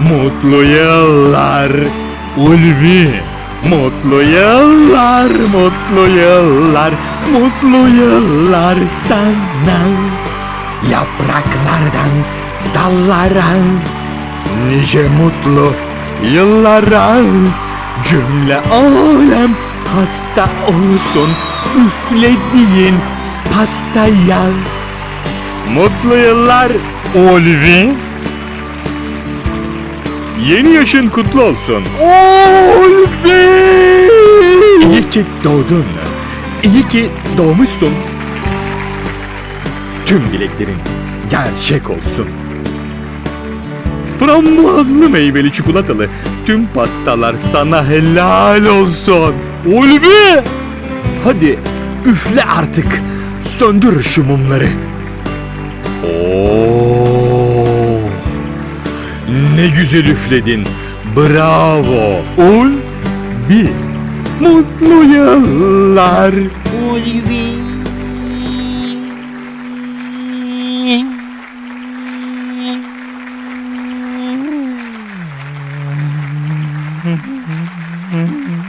Mutlu yıllar Ulvi. Mutlu yıllar, mutlu yıllar, mutlu yıllar sana. Yapraklardan dallara Nice mutlu yıllara Cümle alem hasta olsun Üflediğin pastaya Mutlu yıllar Ulvi Yeni yaşın kutlu olsun Ulvi İyi ki doğdun İyi ki doğmuşsun Tüm dileklerin gerçek olsun Frambuazlı meyveli çikolatalı tüm pastalar sana helal olsun. Ulvi! Hadi üfle artık. Söndür şu mumları. Ne güzel üfledin. Bravo. Ulvi. Mutlu yıllar. Ulvi.